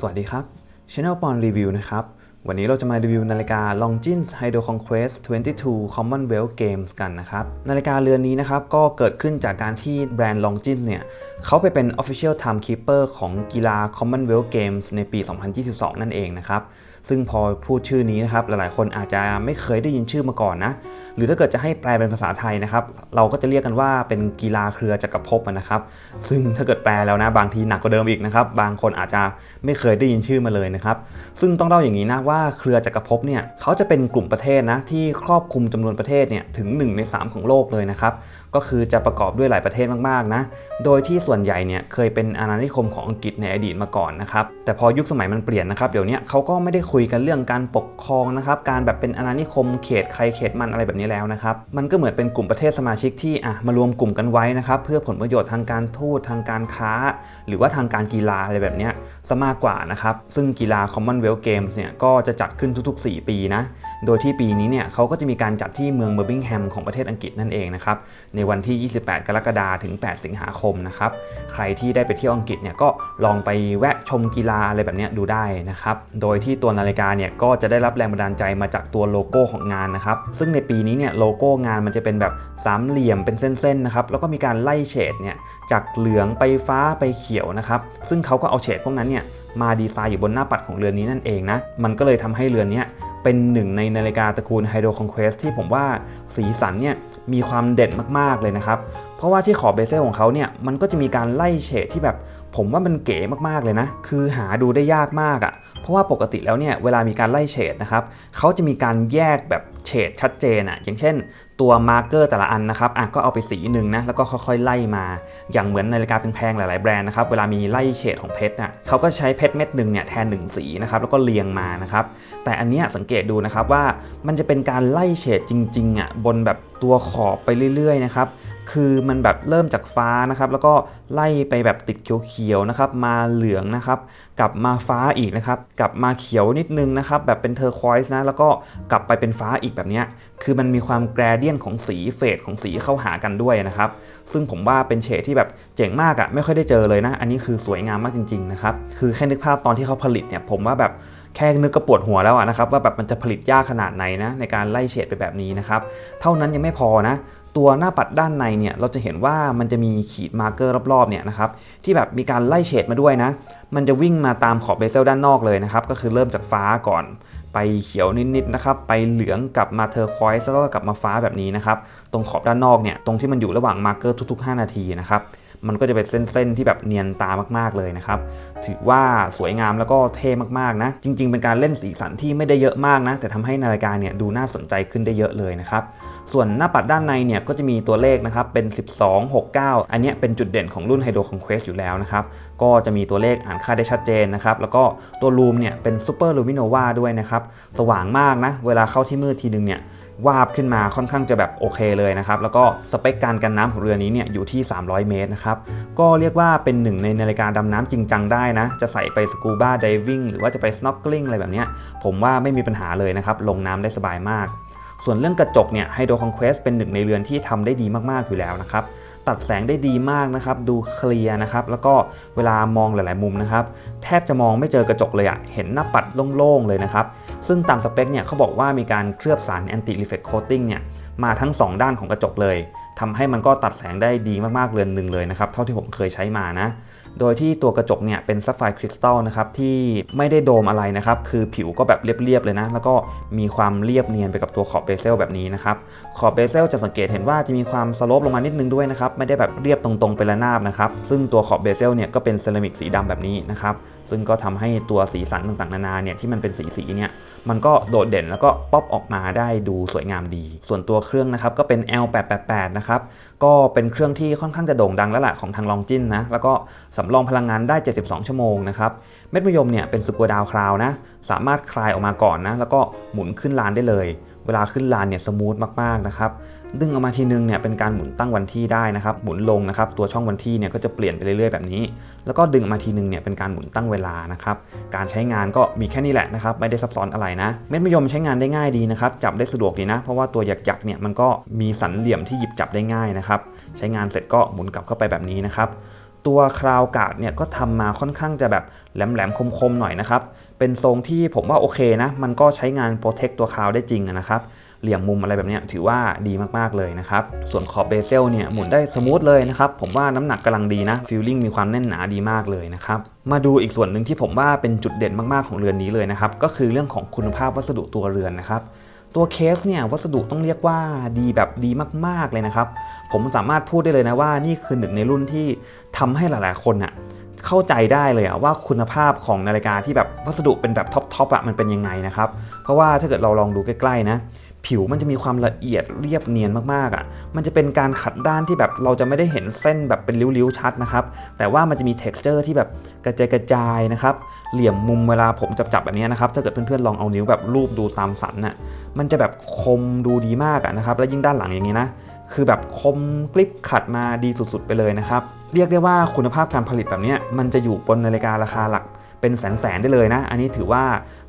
สวัสดีครับ Channel ปอนรีวิวนะครับ วันนี้เราจะมารีวิวนาฬิกา Longines Hydro Conquest 22 Commonwealth Games กันนะครับ นาฬิกาเรือนนี้นะครับ ก็เกิดขึ้นจากการที่แบรนด์ Longines เนี่ย เขาไปเป็น Official Timekeeper ของกีฬา Commonwealth Games ในปี 2022 นั่นเองนะครับ ซึ่งพอพูดชื่อนี้นะครับหลายๆ คนอาจจะไม่เคยได้ยินชื่อมาก่อนนะ หรือถ้าเกิดจะให้แปลเป็นภาษาไทยนะครับ เราก็จะเรียกกันว่าเป็นกีฬาเครือจักรภพนะครับ ซึ่งถ้าเกิดแปลแล้วนะบางทีหนักกว่าเดิมอีกนะครับ บางคนอาจจะไม่เคยได้ยินชื่อมาเลยนะครับ ซึ่งต้องเล่าอย่างนี้นะว่าเครือจักรภพเนี่ยเขาจะเป็นกลุ่มประเทศนะที่ครอบคลุมจำนวนประเทศเนี่ยถึง 1 ใน 3 ของโลกเลยนะครับก็คือจะประกอบด้วยหลายประเทศมากๆนะ โดยที่ส่วนใหญ่เนี่ยเคยเป็นอาณานิคมของอังกฤษในอดีตมาก่อนนะครับ แต่พอยุคสมัยมันเปลี่ยนนะครับ เดี๋ยวนี้เขาก็ไม่ได้คุยกันเรื่องการปกครองนะครับ การแบบเป็นอาณานิคมเขตใครเขตมันอะไรแบบนี้แล้วนะครับ มันก็เหมือนเป็นกลุ่มประเทศสมาชิกที่อะมารวมกลุ่มกันไว้นะครับ เพื่อผลประโยชน์ทางการทูตทางการค้า หรือว่าทางการกีฬาอะไรแบบนี้ซะมากกว่านะครับ ซึ่งกีฬา Commonwealth Games เนี่ยก็จะจัดขึ้นทุกๆ 4 ปีนะโดยที่ปีนี้เนี่ยเขาก็จะมีการจัดที่เมืองเบอร์บิงแฮมของประเทศอังกฤษนั่นเองนะครับในวันที่ 28 กรกฎาคมถึง 8 สิงหาคมนะครับใครที่ได้ไปเที่ยวอังกฤษเนี่ยก็ลองไปแวะชมกีฬาอะไรแบบนี้ดูได้นะครับโดยที่ตัวนาฬิกาเนี่ยก็จะได้รับแรงบันดาลใจมาจากตัวโลโก้ของงานนะครับซึ่งในปีนี้เนี่ยโลโก้งานมันจะเป็นแบบสามเหลี่ยมเป็นเส้นๆนะครับแล้วก็มีการไล่เฉดเนี่ยจากเหลืองไปฟ้าไปเขียวนะครับซึ่งเขาก็เอาเฉดพวกนั้นเนี่ยมาดีไซน์อยู่บนหน้าปัดของเรือนนี้นั่นเองนะ มันก็เลยทำให้เรือนี้ เป็นหนึ่งในนาฬิกาตระกูล Hydro Conquest ที่ผมว่าสีสันเนี่ยมีความเด่นมากๆเลยนะครับ เพราะว่าที่ขอบเบเซลของเขาเนี่ยมันก็จะมีการไล่เฉดที่แบบ ผมว่ามันเก๋มากๆเลยนะ คือหาดูได้ยากมากอะ่ะ เพราะว่าปกติแล้วเนี่ยเวลามีการไล่เฉดนะครับเขาจะมีการแยกแบบเฉดชัดเจนอะ่ะอย่างเช่น ตัวมาร์เกอร์แต่ละอันนะครับอะก็เอาไปสีหนึ่งนะแล้วก็ค่อยๆไล่มา อย่างเหมือนนาฬิกาแพงๆหลายๆแบรนด์นะครับเวลามีไล่เฉดของเพชรน่ะเขาก็ใช้เพชรเม็ดหนึ่งเนี่ยแทนหนึ่งสีนะครับแล้วก็เรียงมานะครับแต่อันเนี้ยสังเกตดูนะครับว่ามันจะเป็นการไล่เฉดจริงๆอะบนแบบตัวขอบไปเรื่อยๆนะครับคือมันแบบเริ่มจากฟ้านะครับแล้วก็ไล่ไปแบบติดเขียวๆนะครับมาเหลืองนะครับกลับมาฟ้าอีกนะครับกลับมาเขียวนิดนึงนะครับแบบเป็นเทอร์ควอยส์นะแล้วก็กลับไปเป็นฟ้าอีกแบบเนี้ยคือมันมีความแกรเดียนของสีเฟดของสีเข้าหากันด้วยนะครับ ซึ่งผมว่าเป็นเฉดที่แบบเจ๋งมากอะ่ะไม่ค่อยได้เจอเลยนะ อันนี้คือสวยงามมากจริงๆนะครับ คือแค่นึกภาพตอนที่เขาผลิตเนี่ย ผมว่าแบบแค่นึกก็ปวดหัวแล้วอะนะครับ ว่าแบบมันจะผลิตยากขนาดไหนนะในการไล่เฉดไปแบบนี้นะครับ เท่านั้นยังไม่พอนะ ตัวหน้าปัดด้านในเนี่ยเราจะเห็นว่ามันจะมีขีดมาร์เกอร์รอบๆเนี่ยนะครับที่แบบมีการไล่เฉดมาด้วยนะ มันจะวิ่งมาตามขอบเบเซลด้านนอกเลยนะครับก็คือเริ่มจากฟ้าก่อน ไปเขียวนิดๆนะครับ ไปเหลืองกลับมาเทอร์ควอยส์แล้วก็กลับมาฟ้าแบบนี้นะครับ ตรงขอบด้านนอกเนี่ย ตรงที่มันอยู่ระหว่างมาร์เกอร์ทุกๆ 5 นาทีนะครับ มันก็จะเป็นเส้นๆที่แบบเนียนตามากๆเลยนะครับ ถือว่าสวยงามแล้วก็เท่มากๆนะ จริง ๆ เป็นการเล่นสีสันที่ไม่ได้เยอะมากนะ แต่ทำให้นาฬิกาเนี่ยดูน่าสนใจขึ้นได้เยอะเลยนะครับ ส่วนหน้าปัดด้านในเนี่ยก็จะมีตัวเลขนะครับเป็น 12 69 อันเนี้ยเป็นจุดเด่นของรุ่น Hydro Conquest อยู่แล้วนะครับ ก็จะมีตัวเลขอ่านค่าได้ชัดเจนนะครับ แล้วก็ตัวลูมเนี่ยเป็น Super Luminova ด้วยนะครับ สว่างมากนะ เวลาเข้าที่มืดทีนึงเนี่ย วาบขึ้นมาค่อนข้างจะแบบโอเคเลยนะครับแล้วก็สเปคการกันน้ำของเรือนี้เนี่ยอยู่ที่ 300 เมตรนะครับก็เรียกว่าเป็นหนึ่งในนาฬิกาดำน้ำจริงจังได้นะจะใส่ไปสกูบ้าไดวิ่งหรือว่าจะไป snorkeling อะไรแบบนี้ผมว่าไม่มีปัญหาเลยนะครับลงน้ำได้สบายมาก ส่วนเรื่องกระจกเนี่ย Hydro Conquest เป็นหนึ่งในเรือนที่ทำได้ดีมากๆอยู่แล้วนะครับตัดแสงได้ดีมากนะครับ ดูเคลียร์นะครับ แล้วก็เวลามองหลาย ๆ มุมนะครับ แทบจะมองไม่เจอกระจกเลยอะเห็นหน้าปัดโล่ง ๆ เลยนะครับ ซึ่งตามสเปคเนี่ยเขาบอกว่ามีการเคลือบสาร anti reflect coating เนี่ยมาทั้ง 2 ด้านของกระจกเลยทำให้มันก็ตัดแสงได้ดีมากๆเรือนหนึ่งเลยนะครับ เท่าที่ผมเคยใช้มานะ โดยที่ตัวกระจกเนี่ยเป็นซัฟไฟคริสตัลนะครับที่ไม่ได้โดมอะไรนะครับ คือผิวก็แบบเรียบๆเลยนะ แล้วก็มีความเรียบเนียนไปกับตัวขอบเบเซลแบบนี้นะครับ ขอบเบเซลจะสังเกตเห็นว่าจะมีความสโลปลงมานิดนึงด้วยนะครับ ไม่ได้แบบเรียบตรงๆไประนาบนะครับ ซึ่งตัวขอบเบเซลเนี่ยก็เป็นเซรามิกสีดำแบบนี้นะครับ ซึ่งก็ทำให้ตัวสีสันต่างๆ นานาเนี่ยที่มันเป็นสีสีๆเนี่ยมันก็โดดเด่นแล้วก็ป๊อปออกมาได้ดูสวยงามดี ส่วนตัวเครื่องนะครับก็เป็น L888 นะครับก็เป็นเครื่องที่ค่อนข้างจะโด่งดังแล้วแหละของทางลองจินนะแล้วก็สำรองพลังงานได้ 72 ชั่วโมงนะครับเม็ดมะยมเนี่ยเป็นสกัวดาวคราวนะสามารถคลายออกมาก่อนนะแล้วก็หมุนขึ้นลานได้เลย เวลาขึ้นลานเนี่ยสมูทมากๆนะครับ ดึงออกมาทีนึงเนี่ยเป็นการหมุนตั้งวันที่ได้นะครับ หมุนลงนะครับ ตัวช่องวันที่เนี่ยก็จะเปลี่ยนไปเรื่อยๆแบบนี้ แล้วก็ดึงออกมาทีนึงเนี่ยเป็นการหมุนตั้งเวลานะครับ การใช้งานก็มีแค่นี้แหละนะครับ ไม่ได้ซับซ้อนอะไรนะ เม็ดมะยมใช้งานได้ง่ายดีนะครับ จับได้สะดวกดีนะ เพราะว่าตัวหยักๆเนี่ยมันก็มีสันเหลี่ยมที่หยิบจับได้ง่ายนะครับ ใช้งานเสร็จก็หมุนกลับเข้าไปแบบนี้นะครับตัวคราวกาดเนี่ยก็ทำมาค่อนข้างจะแบบแหลมๆคมๆหน่อยนะครับ เป็นทรงที่ผมว่าโอเคนะ มันก็ใช้งานโปรเทคตัวคราวได้จริงนะครับ เหลี่ยมมุมอะไรแบบนี้ถือว่าดีมากๆเลยนะครับ ส่วนขอบเบเซลเนี่ยหมุนได้สมูทเลยนะครับ ผมว่าน้ำหนักกำลังดีนะฟิลลิ่งมีความแน่นหนาดีมากเลยนะครับมาดูอีกส่วนหนึ่งที่ผมว่าเป็นจุดเด่นมากๆของเรือนนี้เลยนะครับก็คือเรื่องของคุณภาพวัสดุตัวเรือนนะครับตัวเคสเนี่ยวัสดุต้องเรียกว่าดีแบบดีมากๆเลยนะครับ ผมสามารถพูดได้เลยนะว่านี่คือหนึ่งในรุ่นที่ทำให้หลายๆคนอะเข้าใจได้เลยอะว่าคุณภาพของนาฬิกาที่แบบวัสดุเป็นแบบท็อปๆอะมันเป็นยังไงนะครับ เพราะว่าถ้าเกิดเราลองดูใกล้ๆนะ ผิวมันจะมีความละเอียดเรียบเนียนมากๆอะ่ะ มันจะเป็นการขัดด้านที่แบบเราจะไม่ได้เห็นเส้นแบบเป็นริ้วๆชัดนะครับ แต่ว่ามันจะมี t e x t อร์ที่แบบกระจายกระจายนะครับ เหลี่ยมมุมเวลาผมจับๆแบบนี้นะครับ ถ้าเกิดเพื่อนๆลองเอานิ้วแบบรูปดูตามสันน่ะ มันจะแบบคมดูดีมากอะนะครับ แล้วยิ่งด้านหลังอย่างนี้นะ คือแบบคมกริบขัดมาดีสุดๆไปเลยนะครับ เรียกได้ว่าคุณภาพการผลิตแบบนี้มันจะอยู่บนนาฬิการาคาหลักเป็นแสนๆได้เลยนะ อันนี้ถือว่า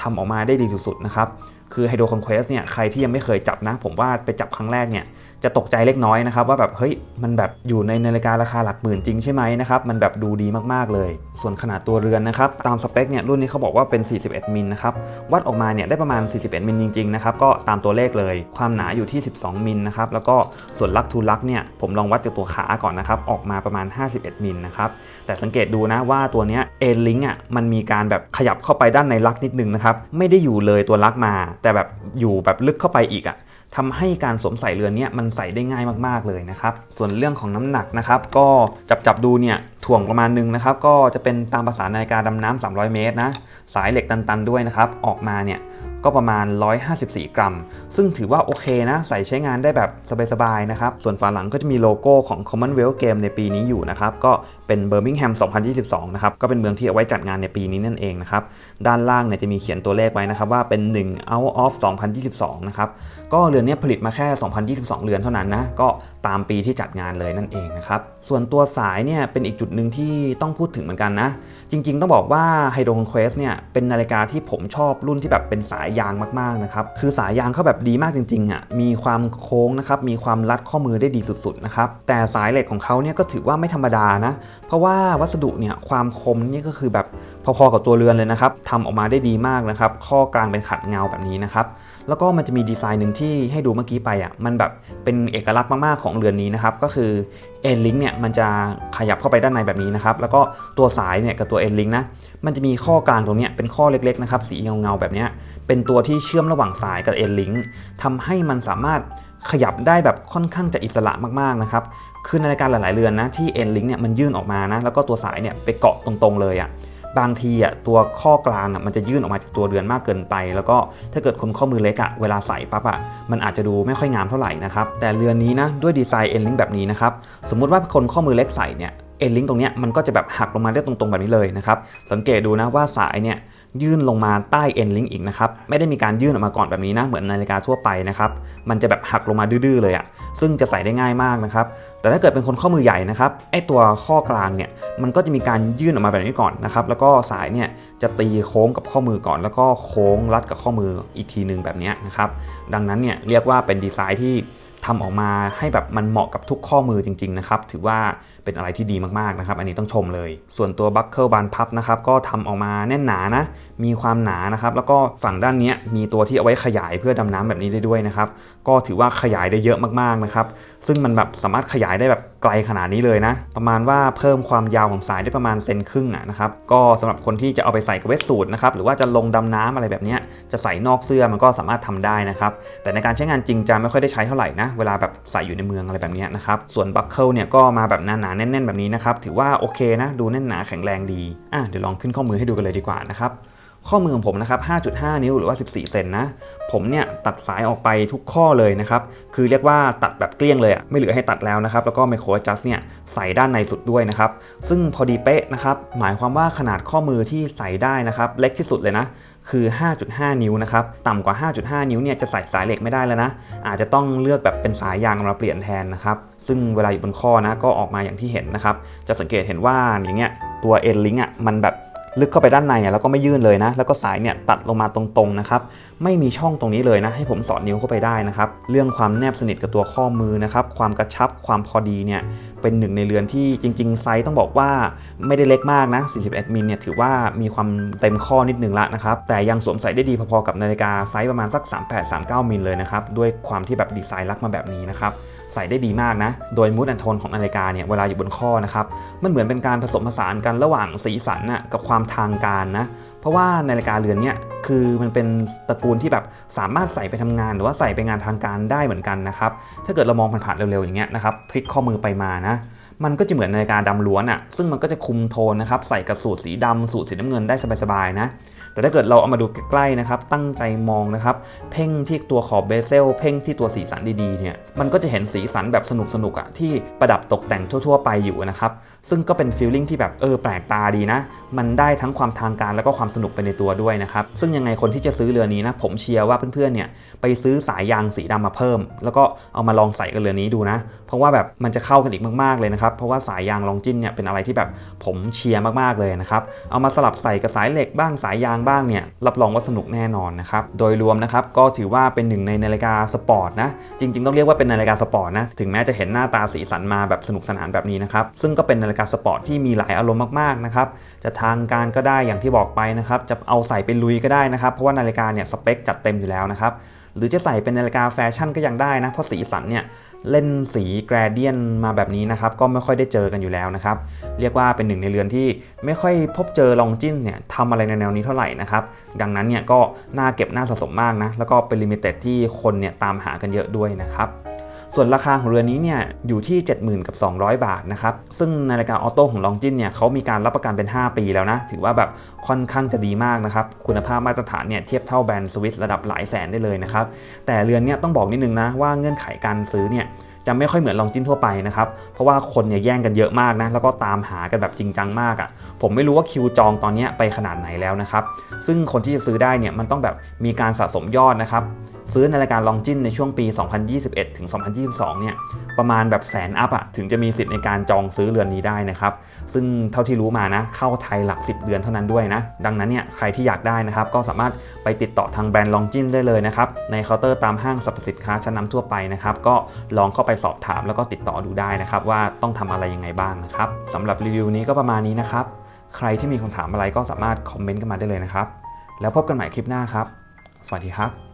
ทำออกมาได้ดีสุดๆนะครับ คือ Hydro Conquest เนี่ยใครที่ยังไม่เคยจับนะ ผมว่าไปจับครั้งแรกเนี่ย จะตกใจเล็กน้อยนะครับว่าแบบเฮ้ยมันแบบอยู่ในนาฬิการาคาหลักหมื่นจริงใช่ไหมนะครับมันแบบดูดีมากๆเลย ส่วนขนาดตัวเรือนนะครับตามสเปคเนี่ยรุ่นนี้เขาบอกว่าเป็น 41 มิลนะครับวัดออกมาเนี่ยได้ประมาณ 41 มิลจริงๆนะครับก็ตามตัวเลขเลย ความหนาอยู่ที่ 12 มิลนะครับแล้วก็ส่วนลักทูลักเนี่ยผมลองวัดจากตัวขาก่อนนะครับออกมาประมาณ 51 มิลนะครับแต่สังเกตดูนะว่าตัวเนี้ยเอ็นลิงอะมันมีการแบบขยับเข้าไปด้านในลักนิดนึงนะครับไม่ได้อยู่เลยตัวลักมา แต่แบบอยู่แบบลึกเข้าไปอีกอะ ทำให้การสวมใส่เรือนเนี้มันใส่ได้ง่ายมากๆเลยนะครับ ส่วนเรื่องของน้ำหนักนะครับ ก็จับจับดูเนี่ยถ่วงประมาณนึงนะครับ ก็จะเป็นตามภาษานาฬิกาดำน้ำ300 เมตรนะ สายเหล็กตันๆด้วยนะครับ ออกมาเนี่ยก็ประมาณ 154 กรัม ซึ่งถือว่าโอเคนะ ใส่ใช้งานได้แบบสบายๆนะครับ ส่วนฝาหลังก็จะมีโลโก้ของ Commonwealth Game ในปีนี้อยู่นะครับ ก็ เป็นเบอร์มิงแฮม 2022 นะครับ ก็เป็นเมืองที่เอาไว้จัดงานในปีนี้นั่นเองนะครับ ด้านล่างเนี่ยจะมีเขียนตัวเลขไว้นะครับว่าเป็น 1 out of 2022 นะครับ ก็เรือนนี้ผลิตมาแค่ 2022 เรือนเท่านั้นนะ ก็ตามปีที่จัดงานเลยนั่นเองนะครับ ส่วนตัวสายเนี่ยเป็นอีกจุดหนึ่งที่ต้องพูดถึงเหมือนกันนะ จริง ๆ ต้องบอกว่า Hydro Conquest เนี่ยเป็นนาฬิกาที่ผมชอบรุ่นที่แบบเป็นสายยางมากๆนะครับ คือสายยางเขาแบบดีมากจริงๆอะ มีความโค้งนะครับ มีความรัดข้อมือได้ดีสุดๆนะครับ แต่สายเหล็กของเขาเนี่ยก็ถือว่าไม่ธรรมดานะ เพราะว่าวัสดุเนี่ยความคมนี่ก็คือแบบพอๆกับตัวเรือนเลยนะครับทำออกมาได้ดีมากนะครับ ข้อกลางเป็นขัดเงาแบบนี้นะครับ แล้วก็มันจะมีดีไซน์หนึ่งที่ให้ดูเมื่อกี้ไปอะ มันแบบเป็นเอกลักษณ์มากๆของเรือนนี้นะครับ ก็คือเอ็นลิงเนี่ยมันจะขยับเข้าไปด้านในแบบนี้นะครับ แล้วก็ตัวสายเนี่ยกับตัวเอ็นลิงนะ มันจะมีข้อกลางตรงนี้เป็นข้อเล็กๆนะครับ สีเงาๆแบบนี้ เป็นตัวที่เชื่อมระหว่างสายกับเอ็นลิงทำให้มันสามารถ ขยับได้แบบค่อนข้างจะอิสระมากๆนะครับ คือในราฬิการหลาย ๆ เรือนนะที่เอ็นลิงเนี่ยมันยื่นออกมานะ แล้วก็ตัวสายเนี่ยไปเกาะตรงๆเลยอะ บางทีอะตัวข้อกลางอะมันจะยื่นออกมาจากตัวเรือนมากเกินไป แล้วก็ถ้าเกิดคนข้อมือเล็กอะเวลาใส่ปั๊บอะมันอาจจะดูไม่ค่อยงามเท่าไหร่นะครับ แต่เรือนนี้นะด้วยดีไซน์เอ็นลิงแบบนี้นะครับ สมมุติว่าคนข้อมือเล็กใส่เนี่ยเอ็นลิงตรงเนี้ยมันก็จะแบบหักลงมาได้ตรงๆแบบนี้เลยนะครับ สังเกตดูนะว่าสายเนี่ย ยื่นลงมาใต้เอ็นลิงอีกนะครับ ไม่ได้มีการยื่นออกมาก่อนแบบนี้นะ เหมือนนาฬิกาทั่วไปนะครับ มันจะแบบหักลงมาดื้อๆเลยอะ ซึ่งจะใส่ได้ง่ายมากนะครับ แต่ถ้าเกิดเป็นคนข้อมือใหญ่นะครับ ไอตัวข้อกลางเนี่ย มันก็จะมีการยื่นออกมาแบบนี้ก่อนนะครับ แล้วก็สายเนี่ยจะตีโค้งกับข้อมือก่อน แล้วก็โค้งรัดกับข้อมืออีกทีหนึ่งแบบนี้นะครับ ดังนั้นเนี่ยเรียกว่าเป็นดีไซน์ที่ ทำออกมาให้แบบมันเหมาะกับทุกข้อมือจริงๆนะครับ ถือว่าเป็นอะไรที่ดีมากๆนะครับ อันนี้ต้องชมเลย ส่วนตัวบัคเกิลบานพับนะครับ ก็ทำออกมาแน่นหนานะ มีความหนานะครับ แล้วก็ฝั่งด้านนี้มีตัวที่เอาไว้ขยายเพื่อดำน้ำแบบนี้ได้ด้วยนะครับ ก็ถือว่าขยายได้เยอะมากๆนะครับ ซึ่งมันแบบสามารถขยายได้แบบไกลขนาดนี้เลยนะ ประมาณว่าเพิ่มความยาวของสายได้ประมาณเซนครึ่งอะนะครับ ก็สำหรับคนที่จะเอาไปใส่กับเวทสูทนะครับ หรือว่าจะลงดำน้ำอะไรแบบนี้จะใส่นอกเสื้อมันก็สามารถทำได้นะครับ แต่ในการใช้งานจริงจะไม่ค่อยได้ใช้เท่าไหร่นะเวลาแบบใส่อยู่ในเมืองอะไรแบบนี้นะครับ ส่วนบัคเกิลเนี่ยก็มาแบบหนาๆแน่น ๆ แบบนี้นะครับ ถือว่าโอเคนะ ดูแน่นหนาแข็งแรงดี อะเดี๋ยวลองขึ้นข้อมือให้ดูกันเลยดีกว่านะครับ ข้อมือของผมนะครับ 5.5 นิ้วหรือว่า 14 เซนนะ ผมเนี่ยตัดสายออกไปทุกข้อเลยนะครับ คือเรียกว่าตัดแบบเกลี้ยงเลยอะไม่เหลือให้ตัดแล้วนะครับ แล้วก็ไมโครจัสเนี่ยใส่ด้านในสุดด้วยนะครับ ซึ่งพอดีเป๊ะนะครับ หมายความว่าขนาดข้อมือที่ใส่ได้นะครับ เล็กที่สุดเลยนะ คือ 5.5 นิ้วนะครับ ต่ำกว่า 5.5 นิ้วเนี่ยจะใส่สายเหล็กไม่ได้แล้วนะ อาจจะต้องเลือกแบบเป็นสายยางมาเปลี่ยนแทนนะครับ ซึ่งเวลาอยู่บนข้อนะก็ออกมาอย่างที่เห็นนะครับ จะสังเกตเห็นว่าอย่างเงี้ยตัวเอ็นลิงอะมันแบบ ลึกเข้าไปด้านในอะแล้วก็ไม่ยื่นเลยนะ แล้วก็สายเนี่ยตัดลงมาตรงๆนะครับ ไม่มีช่องตรงนี้เลยนะ ให้ผมสอดนิ้วเข้าไปได้นะครับ เรื่องความแนบสนิทกับตัวข้อมือนะครับ ความกระชับ ความพอดีเนี่ย เป็นหนึ่งในเรือนที่จริง ๆ ไซส์ต้องบอกว่าไม่ได้เล็กมากนะ 41 มิลเนี่ยถือว่ามีความเต็มข้อนิดนึงละนะครับ แต่ยังสวมใส่ได้ดีพอๆกับนาฬิกาไซส์ประมาณสัก 38-39 มิลเลยนะครับ ด้วยความที่แบบดีไซน์ลักมาแบบนี้นะครับ ใส่ได้ดีมากนะ โดยมูดแอนโทนของนาฬิกาเนี่ยเวลาอยู่บนข้อนะครับ มันเหมือนเป็นการผสมผสานกันระหว่างสีสันน่ะกับความทางการนะ เพราะว่านาฬิกาเรือนเนี่ยคือมันเป็นตระกูลที่แบบสามารถใส่ไปทำงาน หรือว่าใส่ไปงานทางการได้เหมือนกันนะครับ ถ้าเกิดเรามองผ่านๆเร็วๆอย่างเงี้ยนะครับพลิกข้อมือไปมานะมันก็จะเหมือนนาฬิกาดำล้วนอะ่ะซึ่งมันก็จะคุมโทนนะครับใส่กับสูตรสีดำสูตรสีน้ำเงินได้สบายๆนะ แต่ถ้าเกิดเราเอามาดูใกล้ๆนะครับ ตั้งใจมองนะครับ เพ่งที่ตัวขอบเบเซล เพ่งที่ตัวสีสันดีๆเนี่ย มันก็จะเห็นสีสันแบบสนุกๆอะ่ะที่ประดับตกแต่งทั่วๆ ไปอยู่นะครับ ซึ่งก็เป็นฟีลลิ่งที่แบบเออแปลกตาดีนะ มันได้ทั้งความทางการแล้วก็ความสนุกไปในตัวด้วยนะครับ ซึ่งยังไงคนที่จะซื้อเรือนี้นะ ผมเชียร์ว่าเพื่อนๆเนี่ยไปซื้อสายยางสีดำมาเพิ่ม แล้วก็เอามาลองใส่กับเรือนี้ดูนะ เพราะว่าแบบมันจะเข้ากันอีกมากๆเลยนะครับ เพราะว่าสายยางลองจิ้นเนี่ยเป็นอะไรที่แบบผมเชียร์มากๆเลยนะครับ เอามาสลับใส่กับสายเหล็กบ้างสายยางบ้างเนี่ยรับรองว่าสนุกแน่นอนนะครับโดยรวมนะครับก็ถือว่าเป็นหนึ่งในนาฬิกาสปอร์ตนะจริง ๆ ต้องเรียกว่าเป็นนาฬิกาสปอร์ตนะถึงแม้จะเห็นหน้าตาสีสันมาแบบสนุกสนานแบบนี้นะครับซึ่งก็เป็นนาฬิกาสปอร์ตที่มีหลายอารมณ์มากๆนะครับจะทางการก็ได้อย่างที่บอกไปนะครับจะเอาใส่ไปลุยก็ได้นะครับเพราะว่านาฬิกาเนี่ยสเปคจัดเต็มอยู่แล้วนะครับหรือจะใส่เป็นนาฬิกาแฟชั่นก็ยังได้นะเพราะสีสันเนี่ย เล่นสีแกรเดียนมาแบบนี้นะครับ ก็ไม่ค่อยได้เจอกันอยู่แล้วนะครับ เรียกว่าเป็นหนึ่งในเรือนที่ไม่ค่อยพบเจอลองจิ้นเนี่ยทำอะไรในแนวนี้เท่าไหร่นะครับ ดังนั้นเนี่ยก็น่าเก็บน่าสะสมมากนะ แล้วก็เป็นลิมิเต็ดที่คนเนี่ยตามหากันเยอะด้วยนะครับ ส่วนราคาของเรือนนี้เนี่ยอยู่ที่ 70,000กับ200 บาทนะครับ ซึ่งในราฬิการออโต้ของลองจินเนี่ยเขามีการรับประกันเป็น 5 ปีแล้วนะ ถือว่าแบบค่อนข้างจะดีมากนะครับ คุณภาพมาตรฐานเนี่ยเทียบเท่าแบรนด์สวิสระดับหลายแสนได้เลยนะครับ แต่เรือนเนี่ยต้องบอกนิดนึงนะว่าเงื่อนไขการซื้อเนี่ยจะไม่ค่อยเหมือนลองจิ้นทั่วไปนะครับ เพราะว่าคนเนี่ยแย่งกันเยอะมากนะ แล้วก็ตามหากันแบบจริงจังมากอะ่ะ ผมไม่รู้ว่าคิวจองตอนนี้ไปขนาดไหนแล้วนะครับ ซึ่งคนที่จะซื้อได้เนี่ยมันต้องแบบมีการสะสมยอดนะครับ ซื้อในรายการลองจินในช่วงปี 2021 ถึง 2022 เนี่ย ประมาณแบบแสนอัพอะถึงจะมีสิทธิ์ในการจองซื้อเรือนนี้ได้นะครับ ซึ่งเท่าที่รู้มานะ เข้าไทยหลัก 10 เดือนเท่านั้นด้วยนะ ดังนั้นเนี่ย ใครที่อยากได้นะครับ ก็สามารถไปติดต่อทางแบรนด์ลองจินได้เลยนะครับ ในเคาน์เตอร์ตามห้างสรรพสินค้าชั้นนำทั่วไปนะครับ ก็ลองเข้าไปสอบถามแล้วก็ติดต่อดูได้นะครับ ว่าต้องทำอะไรยังไงบ้างนะครับสำหรับรีวิวนี้ก็ประมาณนี้นะครับ ใครที่มีคำถามอะไรก็สามารถคอมเมนต์กันมาได้เลยนะครับ แล้วพบกันใหม่คลิปหน้าครับ สวัสดีครับ